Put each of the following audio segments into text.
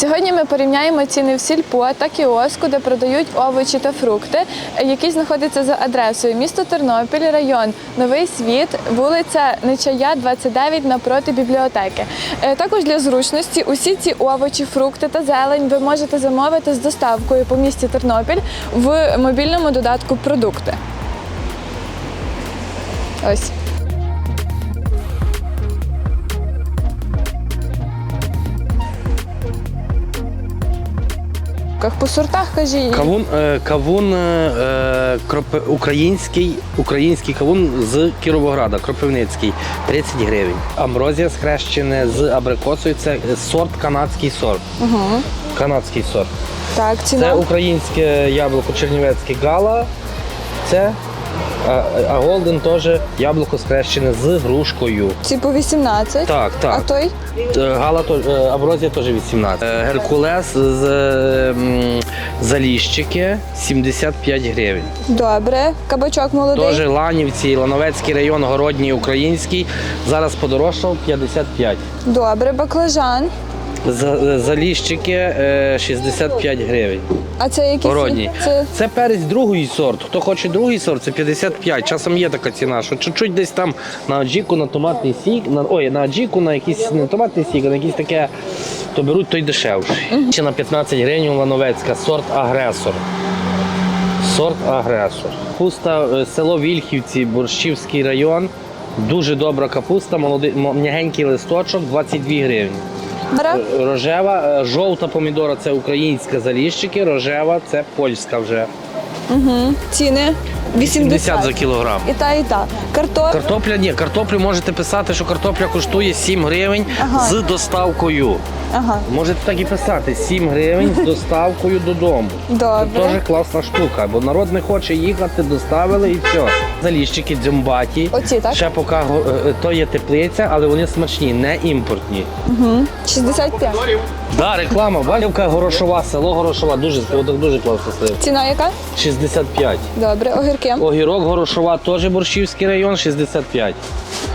Сьогодні ми порівняємо ціни в сільпо та кіоску, де продають овочі та фрукти, які знаходяться за адресою місто Тернопіль, район Новий Світ, вулиця Нечая, 29 напроти бібліотеки. Е, Також для зручності усі ці овочі, фрукти та зелень ви можете замовити з доставкою по місті Тернопіль в мобільному додатку Продукти. Ось. Як по сортах кажіть. Кавун, е, кавун е, кропи- український, український кавун з Кіровограда, Кропивницький, 30 гривень. Амброзія схрещене з абрикосою. Це сорт канадський сорт. Угу. Канадський сорт. Так, Це українське яблуко чернівецьке гала. Це а, а Голден теж яблуко схрещене з грушкою. Ці по 18. Так, А той? Гала е, Аброзія теж 18. Е, Геркулес з е, заліщики 75 гривень. Добре. Кабачок молодий. Теж Ланівці, Лановецький район, Городній, Український. Зараз подорожчав 55. Добре, баклажан. За- е, Заліщики е, 65 гривень. А це який? Городній. Це Це перець другий сорт. Хто хоче другий сорт, це 55. Часом є така ціна, що чуть-чуть десь там на аджіку, на томатний сік, на ой, на аджіку, на якийсь не томатний сік, а на якийсь таке, то беруть той дешевший. Ще на 15 гривень Лановецька, сорт агресор. Сорт агресор. Капуста, е, село Вільхівці, Борщівський район. Дуже добра капуста, молодий, м'ягенький листочок, 22 гривні. Рожева, е, жовта помідора це українська заліщики, рожева це польська вже. Угу. Ціни 80. 70 за кілограм. І та, і та. Картоп. Картопля ні, картоплю можете писати, що картопля коштує 7 гривень Ага. з доставкою. Ага. Можете так і писати 7 гривень з доставкою додому. Це теж класна штука, бо народ не хоче їхати, доставили і все. Заліщики дзюмбаті. Оці, так? Ще поки е, то є теплиця, але вони смачні, не імпортні. Угу. 65. Да, реклама. Валівка Горошова, село Горошова. Дуже дуже класно слив. Ціна яка? 65. Добре. Огірки. Огірок Горошова, теж Борщівський район, 65.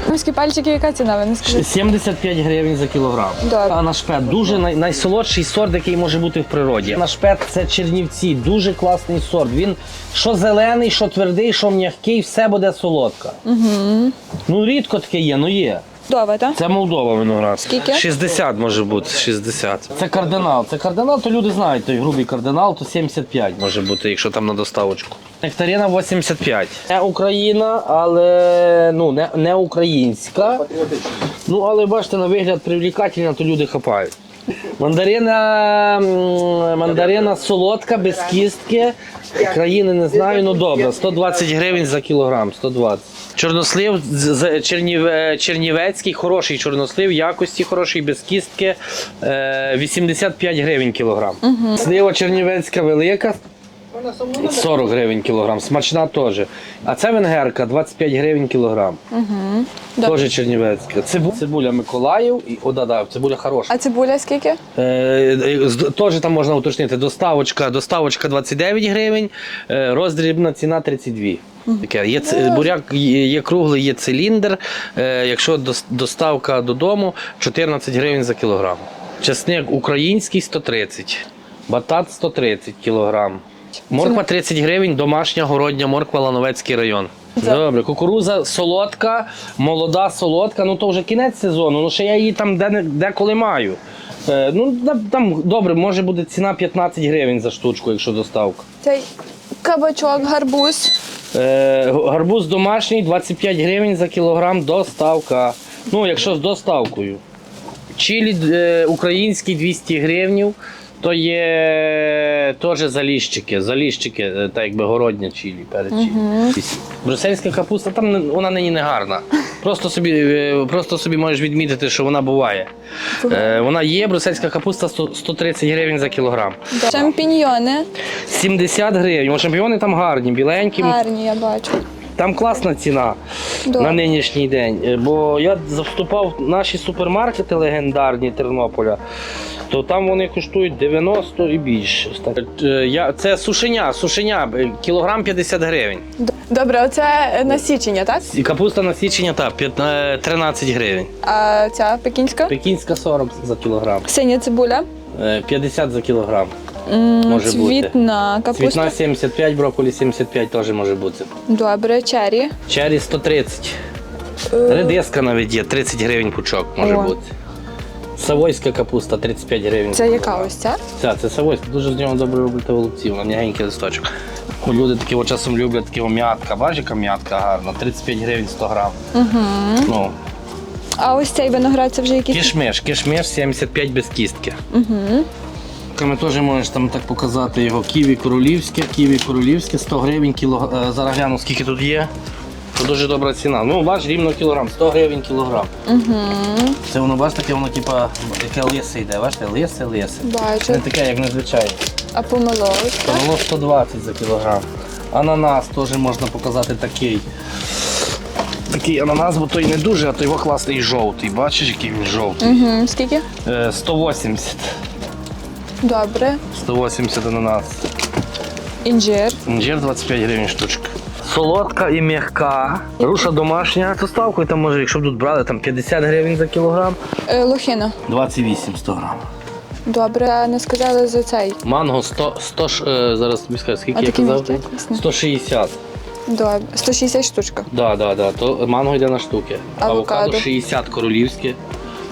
Міські пальчики, яка ціна? Ви не скажете? 75 гривень за кілограм. Добре. А нашпет дуже най- найсолодший сорт, який може бути в природі. Нашпет це чернівці, дуже класний сорт. Він що зелений, що твердий, що м'який, все буде солодка. Угу. Ну рідко таке є, ну є. Добре, так? Це Молдова виноград. Скільки? 60 може бути, 60. Це кардинал. Це кардинал, то люди знають, той грубий кардинал, то 75 може бути, якщо там на доставочку. Нектарина 85. Не Україна, але ну, не, не українська. Ну, але бачите, на вигляд привлекательна, то люди хапають. Мандарина, мандарина солодка, без кістки. Країни не знаю, ну добре. 120 гривень за кілограм, 120. Чорнослив з- з Чернівецький, хороший чорнослив, якості хороший, без кістки. е, 85 гривень кілограм. Слива чернівецька велика. 40 гривень кілограм, смачна теж. А це венгерка 25 гривень кілограм. Добре. Теж чернівецька. Цибу- Цибуля Миколаїв і о, да, да, цибуля хороша. А цибуля скільки? Е, е, Теж там можна уточнити. Доставочка, доставочка 29 гривень, е, роздрібна ціна 32. Таке. Є буряк, є, круглий, є циліндр. Е, якщо доставка додому, 14 гривень за кілограм. Чесник український 130, батат 130 кілограм. Морква 30 гривень, домашня городня морква Лановецький район. Добре, кукуруза солодка, молода солодка, ну то вже кінець сезону, ну ще я її там де, деколи маю. Е, ну там добре, може буде ціна 15 гривень за штучку, якщо доставка. Цей кабачок, гарбуз. Е, гарбуз домашній 25 гривень за кілограм доставка. Ну, якщо з доставкою. Чилі е, український 200 гривень, то є теж заліщики. Заліщики, е, так якби городня чилі, перед чилі. Брюссельська капуста, там вона нині не гарна. Просто собі, е, просто собі можеш відмітити, що вона буває. Е, вона є, брюссельська капуста 100 130 гривень за кілограм. Шампіньйони. 70 гривень. О, Шампіони там гарні, біленькі. Гарні, я бачу. Там класна ціна да. на нинішній день. Е, Бо я заступав в наші супермаркети легендарні Тернополя, то там вони коштують 90 і більше. Е, Я, це сушеня, сушеня, е, кілограм 50 гривень. Добре, оце е, насічення, так? Капуста на січення так, 15 13 гривень. А ця пекінська? Пекінська 40 за кілограм. Синя цибуля. Е, 50 за кілограм. Може бути. Цвітна капуста. Цвітна 75, брокколі 75 теж може бути. Добре, чері. Чері 130. Редиска навіть є, 30 гривень пучок може О. бути. Савойська капуста 35 гривень. Це яка ось ця? Ця, це Савойська, дуже з нього добре робити голубці, вона м'ягенький листочок. Люди такі от часом люблять такі м'ятка. Бачиш, яка м'ятка гарна, 35 гривень 100 грам. Угу. Ну, А ось цей виноград це вже якийсь. кишмиш, кишмиш 75 без кістки. Угу. Ми теж можеш там так показати його ківі королівське, ківі королівське, 100 гривень кіло. е, Зараз гляну, скільки тут є. Це дуже добра ціна. Ну, бач, рівно кілограм, 100 гривень кілограм. Угу. Це воно, бач, таке воно типа, яке лисе йде, бачите, лисе, лисе. Бачу. Не таке, як незвичайне. А помиловочка? Воно 120 за кілограм. Ананас теж можна показати такий. Такий ананас, бо той не дуже, а той його класний жовтий. Бачиш, який він жовтий? Угу. Скільки? Е, 180. Добре. 180 ананас. Інжир. Інжир 25 гривень штучка. Солодка і м'яка. Руша домашня. З доставкою там може, якщо б тут брали, там 50 гривень за кілограм, Е, лохина. 28 100 грам. Добре, а не сказали за цей. Манго 100, 100 ш- е, зараз тобі скажу, скільки А я такий казав? м'який, класний. 160. Добре. 160 штучка. Да, да, да. То манго йде на штуки. Авокадо. 60 королівське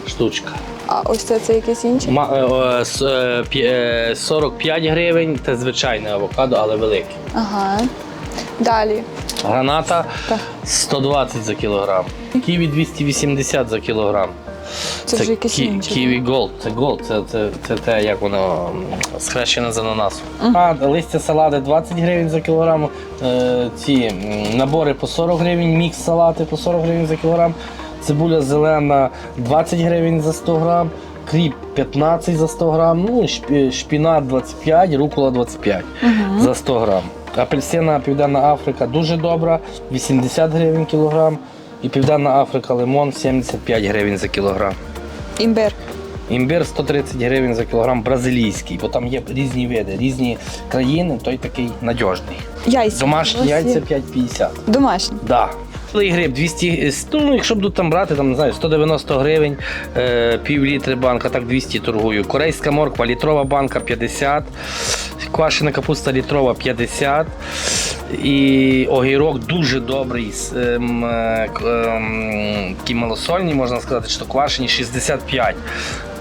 штучка. А ось це, це якийсь інший? Ма, е, е, с- е, п'є- е, 45 гривень це звичайне авокадо, але велике. Ага. Далі. Граната 120 за кілограм. Ківі 280 за кілограм. Це, вже якийсь кі- Ківі Голд, це Голд, це, це, це те, як воно схрещене з ананасу. А листя салати 20 гривень за кілограм. Е, ці набори по 40 гривень, мікс салати по 40 гривень за кілограм. Цибуля зелена 20 гривень за 100 грам. Кріп 15 за 100 грам, ну, шпі- шпінат 25, рукола 25 за 100 грам. Апельсина Південна Африка дуже добра, 80 гривень кілограм. І Південна Африка лимон 75 гривень за кілограм. Імбир. Імбир 130 гривень за кілограм бразилійський, бо там є різні види, різні країни, той такий надіжний. Яйця. Домашні яйця 5,50. Домашні. Да. Білий гриб 200, ну якщо б тут там брати, там не знаю, 190 гривень, е, пів літри банка, так 200 торгую. Корейська морква, літрова банка 50, квашена капуста літрова 50. І огірок дуже добрий, ем, е, ем, такі малосольні, можна сказати, що квашені 65.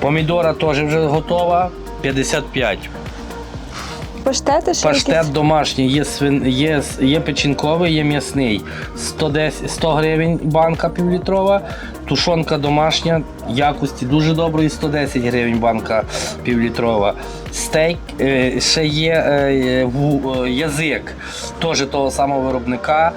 Помідора теж вже готова 55. Паштети ще Паштет домашній, є, свин, є, с- є печінковий, є м'ясний. 110, 100 гривень банка півлітрова. Тушонка домашня, якості дуже доброї, 110 гривень банка півлітрова. Стейк, е, ще є е, ву- е, язик, теж того самого виробника,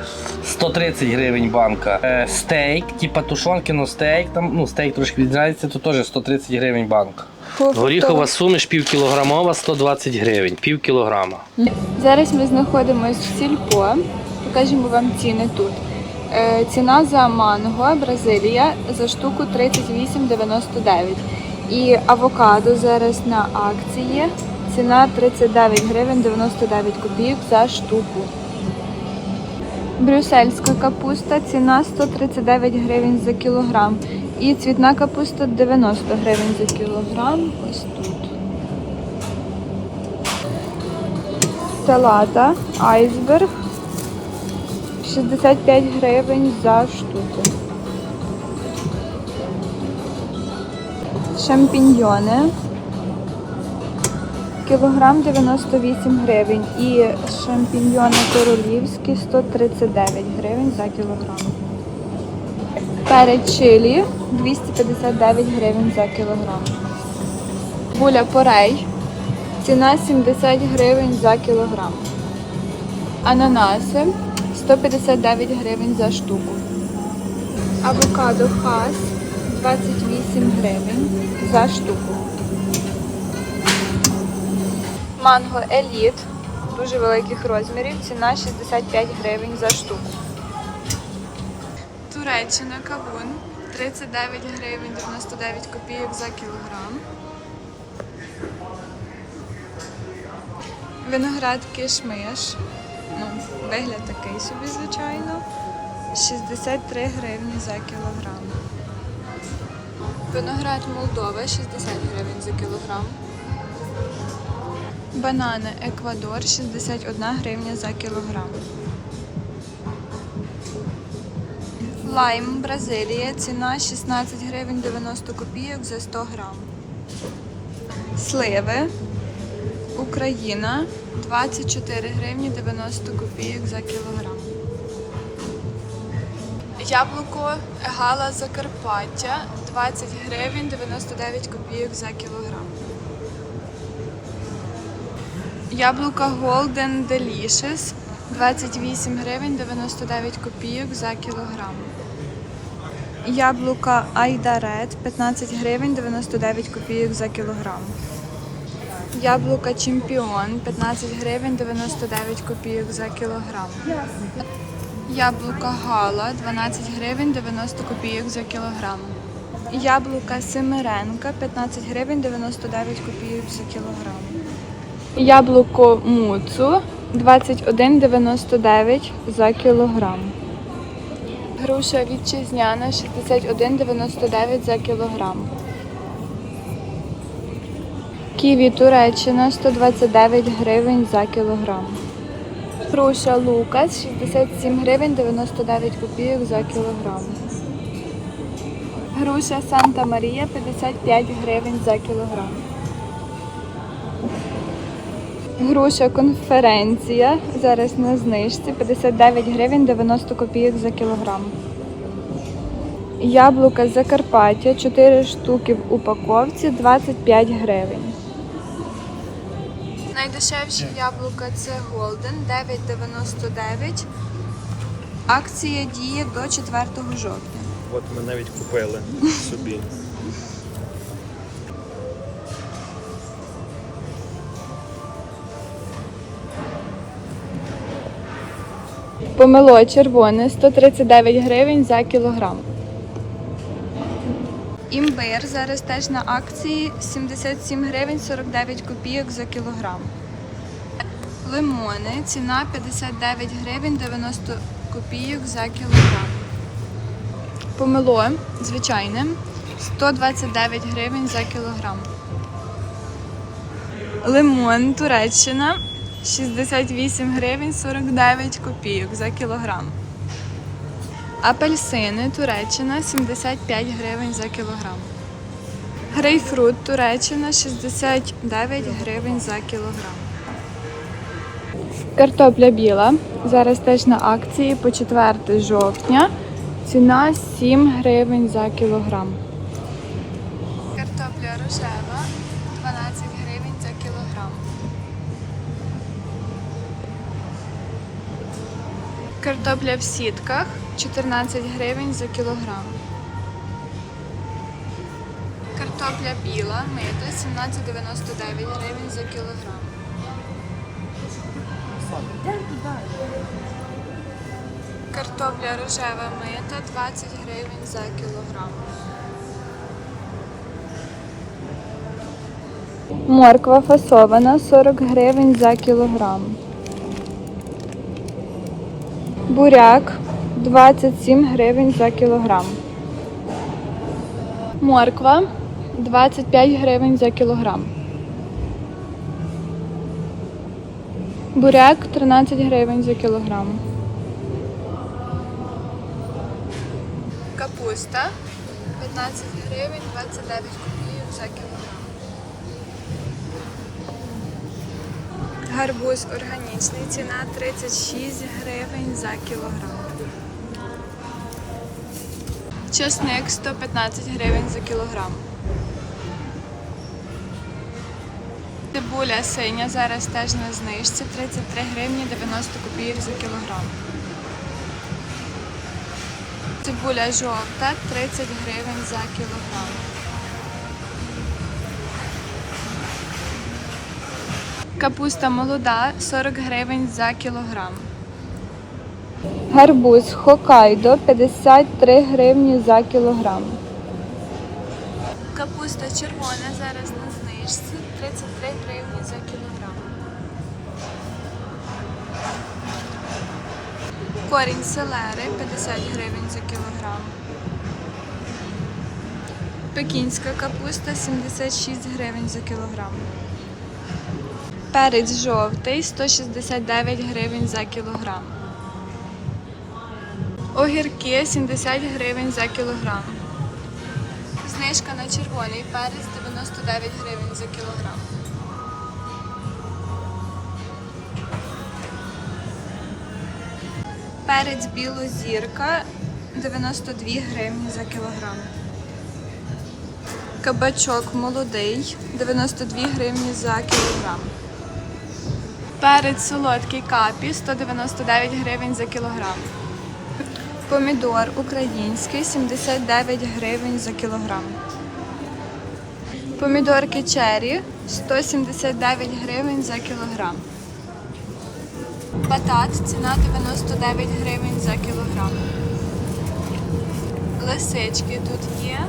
130 гривень банка. Е, стейк, типа тушонки, но стейк, там, ну стейк трошки відрізняється, то теж 130 гривень банка. Горіхова суміш півкілограмова, 120 гривень, пів кілограма. Зараз ми знаходимося в сільпо. Покажемо вам ціни тут. Е, ціна за манго Бразилія за штуку 38,99. І авокадо зараз на акції. Ціна 39 гривень 99 копійок за штуку. Брюссельська капуста ціна 139 гривень за кілограм. І цвітна капуста 90 гривень за кілограм. Ось тут. Салата айсберг 65 гривень за штуку. Шампіньйони. Кілограм 98 гривень. І шампіньйони королівські 139 гривень за кілограм. Перець чилі 259 гривень за кілограм. Буля порей Ціна 70 гривень за кілограм. Ананаси 159 гривень за штуку. Авокадо хас 28 гривень за штуку. Манго еліт дуже великих розмірів. Ціна 65 гривень за штуку. Туреччина кавун 39 гривень 99 копійок за кілограм. Виноград кишмиш. Ну, вигляд такий собі, звичайно. 63 гривні за кілограм. Виноград Молдова 60 гривень за кілограм. Банани Еквадор 61 гривня за кілограм. Лайм Бразилія. Ціна 16 гривень 90 копійок за 100 грам. Сливи Україна 24 гривні 90 копійок за кілограм. Яблуко Гала Закарпаття 20 гривень 99 копійок за кілограм. Яблука Golden Delicious 28 гривень 99 копійок за кілограм. Яблука Айдарет 15 гривень 99 копійок за кілограм. Яблука Чемпіон 15 гривень 99 копійок за кілограм. Яблука Гала 12 гривень 90 копійок за кілограм. Яблука Семиренка 15 гривень 99 копійок за кілограм. Яблуко Муцу 21,99 за кілограм. Груша вітчизняна 61,99 за кілограм. Ківі Туреччина 129 гривень за кілограм. Груша Лукас 67 гривень 99 копійок за кілограм. Груша Санта Марія 55 гривень за кілограм. Груша конференція зараз на знижці 59 гривень 90 копійок за кілограм. Яблука Закарпаття 4 штуки в упаковці 25 гривень. Найдешевші яблука це Golden 9,99. Акція діє до 4 жовтня. От ми навіть купили собі. Помело червоне 139 гривень за кілограм. Імбир зараз теж на акції 77 гривень 49 копійок за кілограм. Лимони ціна 59 гривень 90 копійок за кілограм. Помело звичайне 129 гривень за кілограм. Лимон Туреччина 68 гривень 49 копійок за кілограм. Апельсини Туреччина 75 гривень за кілограм. Грейпфрут Туреччина 69 гривень за кілограм. Картопля біла. Зараз теж на акції по 4 жовтня. Ціна 7 гривень за кілограм. Картопля рожева Картопля в сітках 14 гривень за кілограм. Картопля біла мита 17,99 гривень за кілограм. Картопля рожева мита 20 гривень за кілограм. Морква фасована 40 гривень за кілограм. Буряк 27 гривень за кілограм. Морква 25 гривень за кілограм. Буряк 13 гривень за кілограм. Капуста 15 гривень 29 копійок за кілограм. Гарбуз органічний, ціна 36 гривень за кілограм. Чесник 115 гривень за кілограм. Цибуля синя зараз теж на знижці 33 гривні 90 копійок за кілограм. Цибуля жовта 30 гривень за кілограм. Капуста молода 40 гривень за кілограм. Гарбуз Хокайдо 53 гривні за кілограм. Капуста червона зараз на знижці 33 гривні за кілограм. Корінь селери 50 гривень за кілограм. Пекінська капуста 76 гривень за кілограм. Перець жовтий 169 гривень за кілограм. Огірки 70 гривень за кілограм. Знижка на червоний перець 99 гривень за кілограм. Перець білозірка 92 гривні за кілограм. Кабачок молодий 92 гривні за кілограм. Перець солодкий капі 199 гривень за кілограм. Помідор український 79 гривень за кілограм. Помідорки чері 179 гривень за кілограм. Батат ціна 99 гривень за кілограм. Лисички тут є.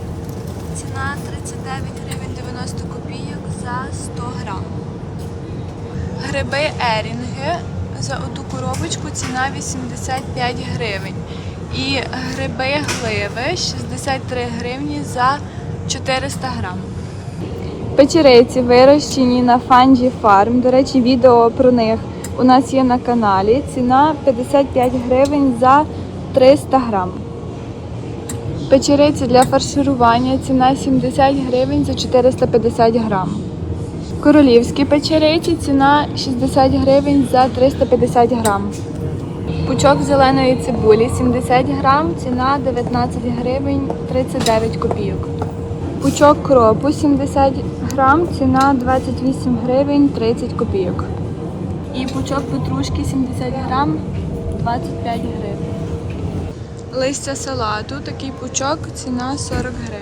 Ціна 39 гривень 90 копійок за 100 грам. Гриби ерінги за одну коробочку ціна 85 гривень. І гриби гливи 63 гривні за 400 грам. Печериці вирощені на Фанджі Фарм. До речі, відео про них у нас є на каналі. Ціна 55 гривень за 300 грам. Печериці для фарширування ціна 70 гривень за 450 грам. Королівські печериці ціна 60 гривень за 350 грам. Пучок зеленої цибулі 70 грам, ціна 19 гривень 39 копійок. Пучок кропу 70 грам, ціна 28 гривень 30 копійок. І пучок петрушки 70 грам 25 гривень. Листя салату, такий пучок, ціна 40 гривень.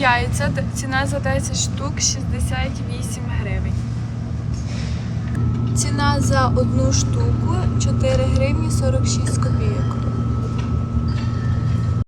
Яйця, ціна за 10 штук 68 гривень. Ціна за одну штуку 4 гривні 46 копійок.